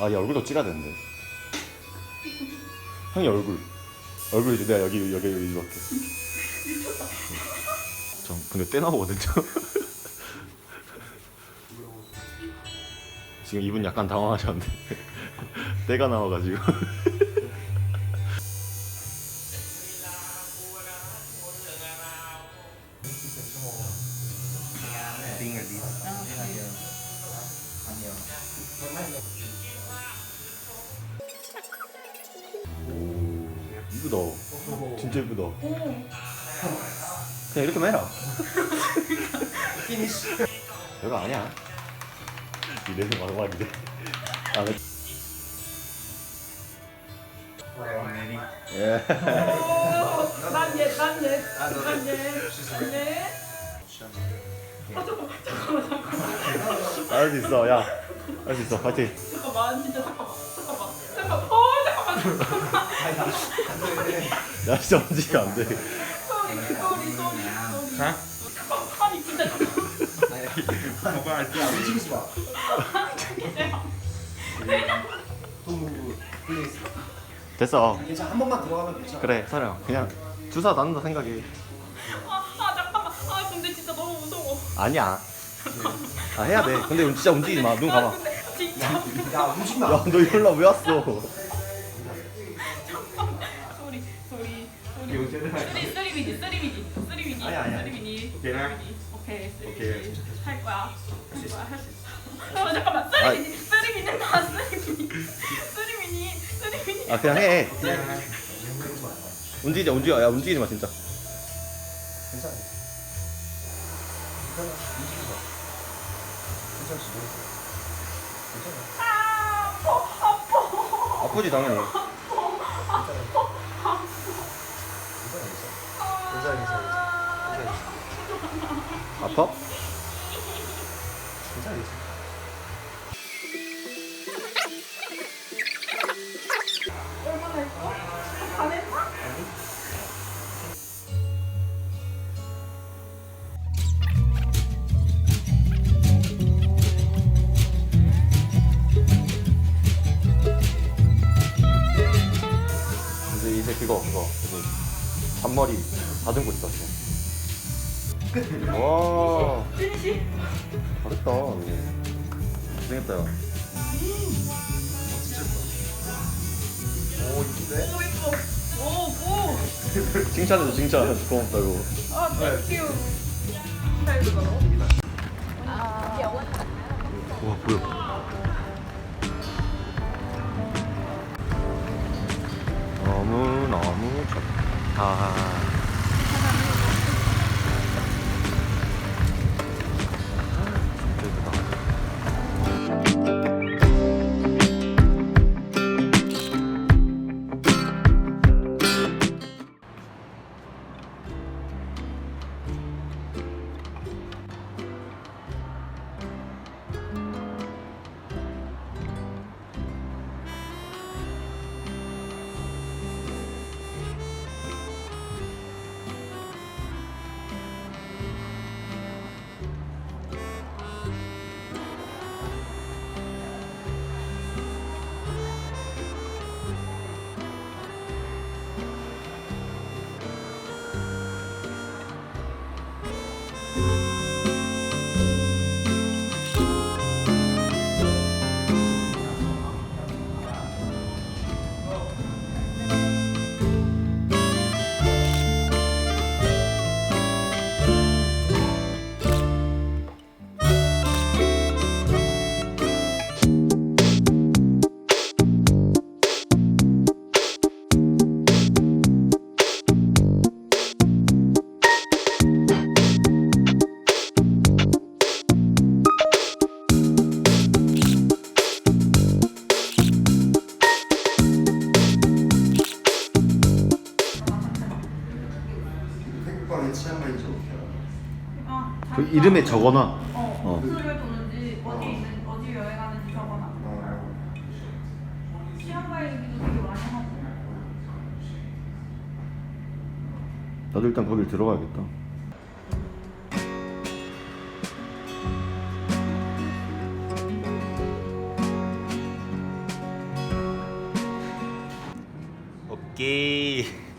아, 얘 얼굴도 찍어야 되는데. 형이 얼굴. 얼굴 이제 내가 여기, 여기 이렇게. 저 근데 때 나오거든요. 지금 이분 약간 당황하셨는데. 때가 나와가지고. 이쁘다. 진짜 이쁘다. 그냥 이렇게 해라. 별거 아니야. 이래서 막막이래. 아, 근 예. 난 얘, 난 얘. 할 수 있어, 야. 할 수 있어, 파이팅. 잠깐만, 진짜 잠깐만, 잠깐만, 잠깐만, 어, 잠깐만. 야, 진짜 움직이면 안 돼. 쏘리, 쏘리, 쏘리, 쏘리. 잠깐만, 아니 진짜 야 움직이지 마. 됐어. 괜찮아 한 번만 들어가면 괜찮아. 그래, 서령. 그냥 주사 맞는다 생각해. 너무 무서워. 아니야. 아, 해야 돼. 근데 진짜 움직이지 마. 눈 아, 감아. 근데 진짜 야 움직이지 마. 야, 너 이럴라 왜 왔어? 쓰리, 쓰리 미니, 쓰리 미니, 쓰리 미니, 아니야, 아니야. 쓰리 미니, 오케이나? 쓰리 미니. 오케이, 오케이. 할 거야, 할 거야, 할 수 있어. 어 잠깐만, 쓰리미니, 쓰리 미니 나 쓰리 미니, 쓰리 미니, 쓰리 미니. 아, 그냥 해. 그냥. 움직이지, 움직여. 야, 움직이지 마, 진짜. 괜찮아. 괜찮아. 움직이지 마. 괜찮지 뭐. 괜찮아. 아, 아파, 아파. 아프지, 당연히. 괜찮아. 괜찮아. 괜찮아. 괜찮아. 괜찮아. 아파? 괜찮아. 괜찮아. 얼마나 했어? 안 했나? 이제, 앞머리 다듬고 있어, 지금. 와? 잘했다. 이거. 고생했다, 야. 오 이쁜데? 오 이뻐. 오 오. 칭찬해줘, 칭찬. 고맙다고. 아 땡큐. 잘 들어. 와, 보여. 너무 너무 좋다. 진짜 Bye. 흑박에 치안만 적혀. 그 이름에 적어놔. 어, 어디를 도는지 어디 있는 어디 여행하는지 적어놔. 어, 치안마이 얘기도 되게 많이 하고. 나도 일단 거길 들어가야겠다. 오케이.